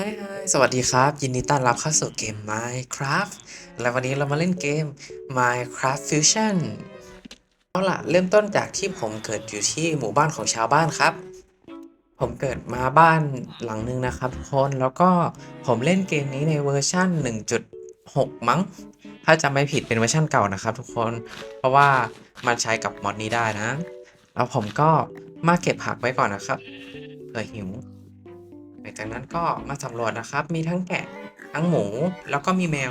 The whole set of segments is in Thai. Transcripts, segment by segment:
ฮายสวัสดีครับ ยินดีต้อนรับเข้าสู่เกม Minecraft และวันนี้เรามาเล่นเกม Minecraft Fusion เอาล่ะ เริ่มต้นจากที่ผมเกิดอยู่ที่หมู่บ้านของชาวบ้านครับ ผมเกิดมาบ้านหลังหนึงนะครับทุกคนแล้วก็ผมเล่นเกมนี้ในเวอร์ชั่น 1.6 มั้ง ถ้าจำไม่ผิดเป็นเวอร์ชั่นเก่านะครับทุกคน เพราะว่ามันใช้กับมอดนี้ได้นะ แล้วผมก็มาเก็บผักไว้ก่อนนะครับเผื่อหิว ลังจากนั้นก็มาสำรวจนะครับ มีทั้งแกะทั้งหมูแล้วก็มีแมว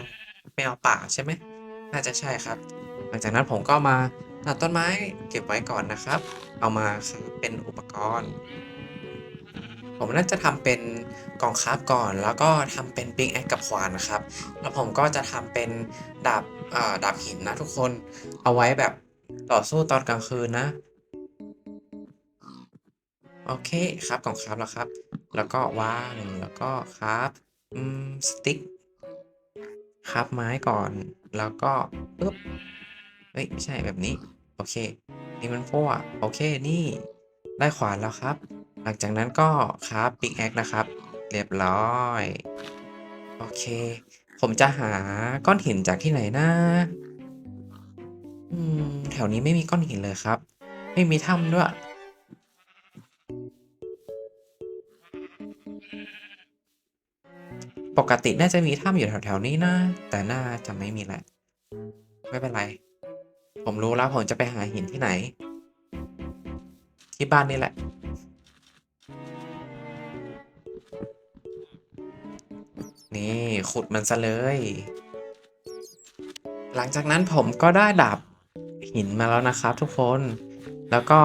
แมวป่าใช่ไหมน่าจะใช่ครับ หลังจากนั้นผมก็มาตัดต้นไม้เก็บไว้ก่อนนะครับ เอามาครับเป็นอุปกรณ์ ผมน่าจะทำเป็นกล่องคราฟก่อน แล้วก็ทำเป็นปิงแอคกับขวานนะครับ แล้วผมก็จะทำเป็นดาบดาบหินนะทุกคนเอาไว้แบบต่อสู้ตอนกลางคืนนะ โอเคครับกล่องคราฟแล้วครับ แล้วก็วาง แล้วก็คราฟอืมสติ๊กคราฟไม้ก่อน แล้วก็ปึ๊บเฮ้ยไม่ใช่แบบนี้ โอเค นี่มันพั่วโอเค นี่ ได้ขวานแล้วครับ หลังจากนั้นก็คราฟปิกแอคนะครับ เรียบร้อย โอเค ผมจะหาก้อนหินจากที่ไหนนะอืม แถวนี้ไม่มีก้อนหินเลยครับ ไม่มีถ้ำด้วย ปกติน่าจะมีถ้ำอยู่แถวๆนี้นะ แต่น่าจะไม่มีแหละ ไม่เป็นไร ผมรู้แล้วผมจะไปหาหินที่ไหน ที่บ้านนี่แหละ นี่ขุดมันซะเลย หลังจากนั้นผมก็ได้ดาบหินมาแล้วนะครับทุกคน แล้วก็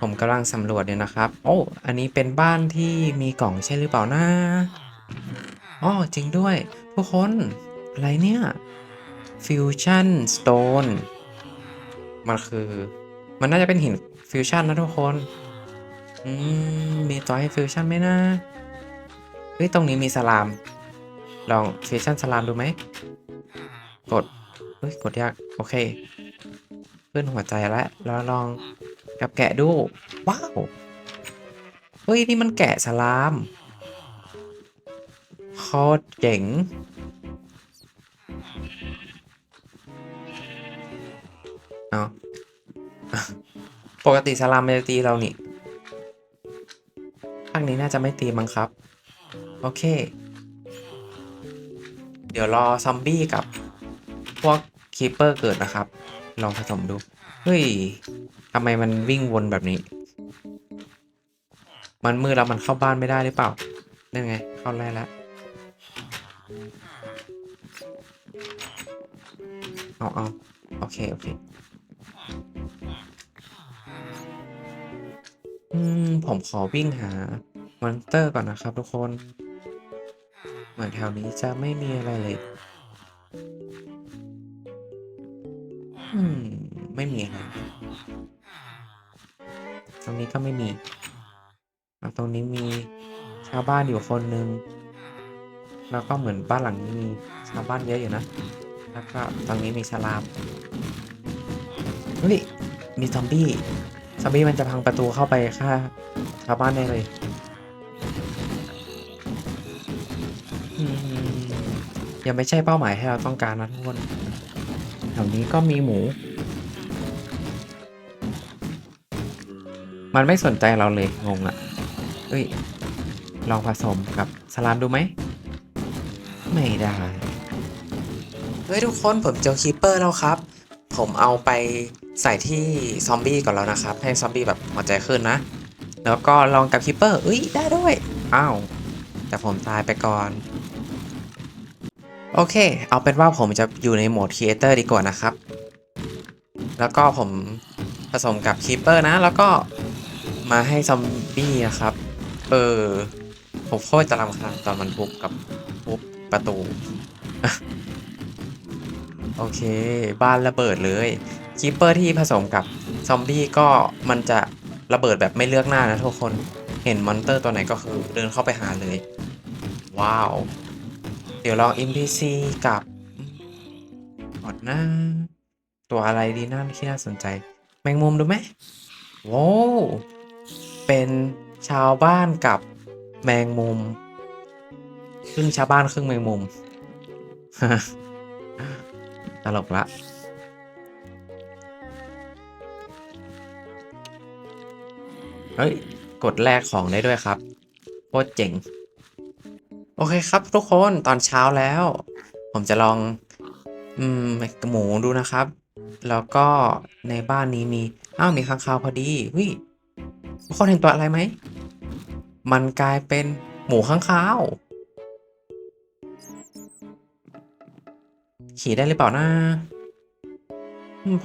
ผมกำลังสำรวจอยู่ยนะครับ โอ้ อันนี้เป็นบ้านที่มีกล่องใช่หรือเปล่านะ อ๋อจริงด้วย ทุกคน อะไรเนี่ย Fusion Stone มันคือ มันน่าจะเป็นหินฟิวชั่นนะทุกคน อืม มีตัวให้ฟิวชั่นไหมนะ เฮ้ย ตรงนี้มีสลาม ลองฟิวชั่นสลามดูไหม กด เฮ้ย กดยาก โอเค ขึ้นหัวใจแล้ว แล้วลองกับแกะดู ว้าว เฮ้ย นี่มันแกะสลาม โคตรเจ๋ง เอาปกติสลามมันจะตีเรานี่ภาคนี้น่าจะไม่ตีมั้งครับ โอเค เดี๋ยวรอซอมบี้กับ พวกคีเปอร์เกิดนะครับ ลองผสมดู เฮ้ยทำไมมันวิ่งวนแบบนี้ มันมืดแล้วมันเข้าบ้านไม่ได้หรือเปล่านั่นไง เข้าได้แล้ว เอาเอาโอเค โอเค อืม ผมขอวิ่งหามอนสเตอร์ก่อนนะครับทุกคน เหมือนแถวนี้จะไม่มีอะไรเลย อืม ไม่มีอะไรตรงนี้ก็ไม่มี ตรงนี้มีชาวบ้านอยู่คนหนึ่ง แล้วก็เหมือนบ้านหลังนี้มีชาวบ้านเยอะอยู่นะ แล้วก็ตรงนี้มีสลามเฮ้ยมีซอมบี้ ซอมบี้มันจะพังประตูเข้าไปฆ่าชาวบ้านได้เลย ยังไม่ใช่เป้าหมายที่เราต้องการนะทุกคนแถวนี้ก็มีหมู มันไม่สนใจเราเลยงงอะ่ะเอ้ย ลองผสมกับสลามดูไหม ไม่ได้ เฮ้ยทุกคนผมเจอคีเปอร์แล้วครับ ผมเอาไปใส่ที่ซอมบี้ก่อนแล้วนะครับ ให้ซอมบี้แบบหัวใจขึ้นนะ แล้วก็ลองกับคีเปอร์เอ้ยได้ด้วย อ้าว แต่ผมตายไปก่อน โอเค เอาเป็นว่าผมจะอยู่ในโหมดครีเอเตอร์ดีกว่านะครับ แล้วก็ผมผสมกับคีเปอร์นะ แล้วก็มาให้ซอมบี้นะครับ เออผมโคตรจะรำคาญตอนมันทุบกับ ประตู โอเค บ้านระเบิดเลยคีเปอร์ที่ผสมกับซอมบี้ก็มันจะระเบิดแบบไม่เลือกหน้านะทุกคนเห็นมอนเตอร์ตัวไหนก็คือเดินเข้าไปหาเลย ว้าว เดี๋ยวลอง NPC กับกดหน้า ตัวอะไรดีน่าที่น่าสนใจ แมงมุมดูไหมโว้วเป็นชาวบ้านกับแมงมุม ครึ่งชาวบ้านครึ่งแมงมุมตลกละเฮ้ย กดแลกของได้ด้วยครับโคตรเจ๋ง โอเคครับทุกคนตอนเช้าแล้ว ผมจะลอง อืมหมูดูนะครับ แล้วก็ในบ้านนี้มี อ้าว มีค้างคาวพอดีวิทุกคนเห็นตัวอะไรไหม มันกลายเป็นหมูค้างคาว ขี่ได้หรือเปล่านะ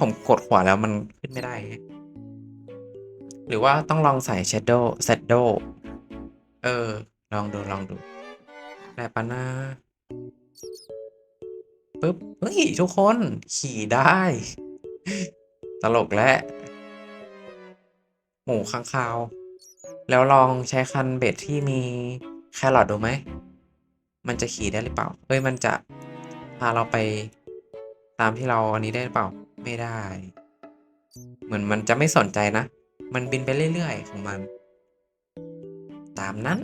ผมกดขวาแล้วมันขึ้นไม่ได้ หรือว่าต้องลองใส่ Shadow Shadow เออ ลองดูลองดูได้ปะนะปึ๊บเฮ้ย ทุกคนขี่ได้ ตลกและหมูค้างคาว แล้วลองใช้คันเบ็ดที่มีแครอทดูไหม มันจะขี่ได้หรือเปล่าเอ้ย มันจะ พาเราไปตามที่เราอันนี้ได้หรือเปล่าไม่ได้ เหมือนมันจะไม่สนใจนะ มันบินไปเรื่อยๆของมัน ตามนั้น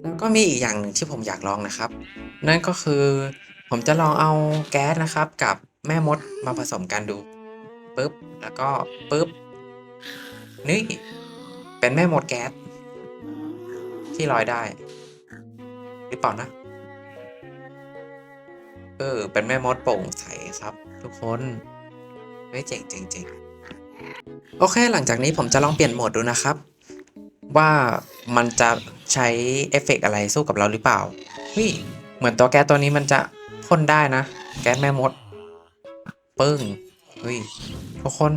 แล้วก็มีอีกอย่างหนึ่งที่ผมอยากลองนะครับ นั่นก็คือผมจะลองเอาแก๊สนะครับ กับแม่มดมาผสมกันดูปุ๊บแล้วก็ปุ๊บนี่เป็นแม่มดแก๊สที่ลอยได้หรือเปล่านะ เออ เป็นแม่มดโปร่งใสครับ ทุกคนไม่เจ๋งเจ๋งเจ๋งโอเค หลังจากนี้ผมจะลองเปลี่ยนโหมดดูนะครับ ว่ามันจะใช้เอฟเฟกต์อะไรสู้กับเราหรือเปล่าเฮ้ยเหมือนตัวแก๊สตัวนี้มันจะพ่นได้นะ แก๊สแม่มด ปึ้งเฮ้ยทุกคน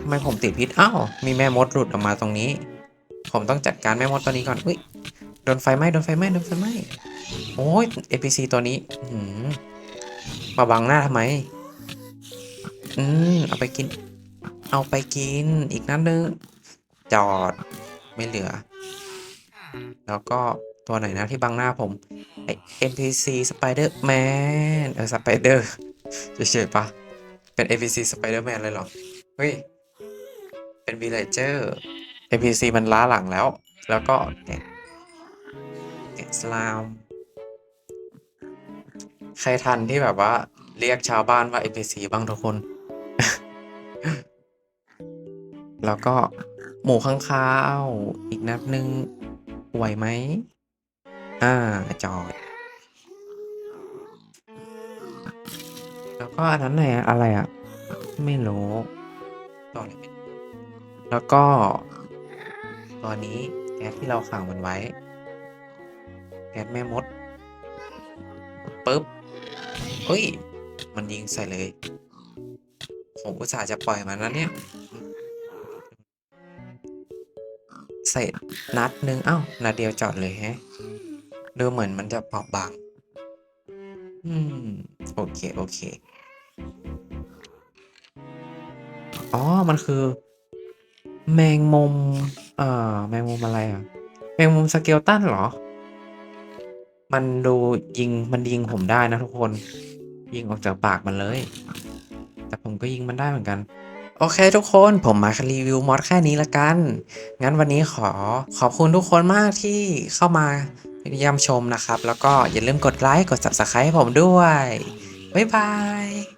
ทำไมผมติดพิษอ้าวมีแม่มดหลุดออกมาตรงนี้ ผมต้องจัดการแม่มดตัวนี้ก่อนอุ้ย โดนไฟไหม้โดนไฟไหม้โดนไฟไหม้โอ้ย APC ตัวนี้หือมาบังหน้าทำไม อืม เอาไปกิน เอาไปกินอีกนัดนึงจอดไม่เหลือ แล้วก็ตัวไหนนะที่บังหน้าผมไอ NPC Spider Man เออ Spider เฉยๆปะเป็น NPC Spider Man เลยเหรอ เฮ้ย เป็น Villager NPC มันล้าหลังแล้ว แล้วก็ สลาม ใครทันที่แบบว่า เรียกชาวบ้านว่า NPC บ้างทุกคน แล้วก็หมูข้างคาวอีกนัดหนึ่งไหวไหม อ่า จอดแล้วก็อันนั้นไหนอะไรอะไม่รู้ต่อเลยแล้วก็ ตอนนี้แก๊สที่เราขังมันไว้ แก๊สแม่มดปึ๊บเฮ้ย มันยิงใส่เลย ผมอุตส่าห์จะปล่อยมันนะเนี่ยเสร็จนัดหนึ่งเอ้า นัดเดียวจอดเลยฮะ ดูเหมือนมันจะเปราะบาง อืม โอเค โอเค อ๋อ มันคือ แมงมุม เอ่อ แมงมุมอะไรอะ แมงมุมสเกลตันเหรอ มันดูยิงมันยิงผมได้นะทุกคน ยิงออกจากปากมันเลย แต่ผมก็ยิงมันได้เหมือนกัน โอเคทุกคนผมมารีวิวมอดแค่นี้ละกัน งั้นวันนี้ขอขอบคุณทุกคนมากที่เข้ามาเยี่ยมชมนะครับ แล้วก็อย่าลืมกดไลค์กด subscribe ให้ผมด้วย บ๊ายบาย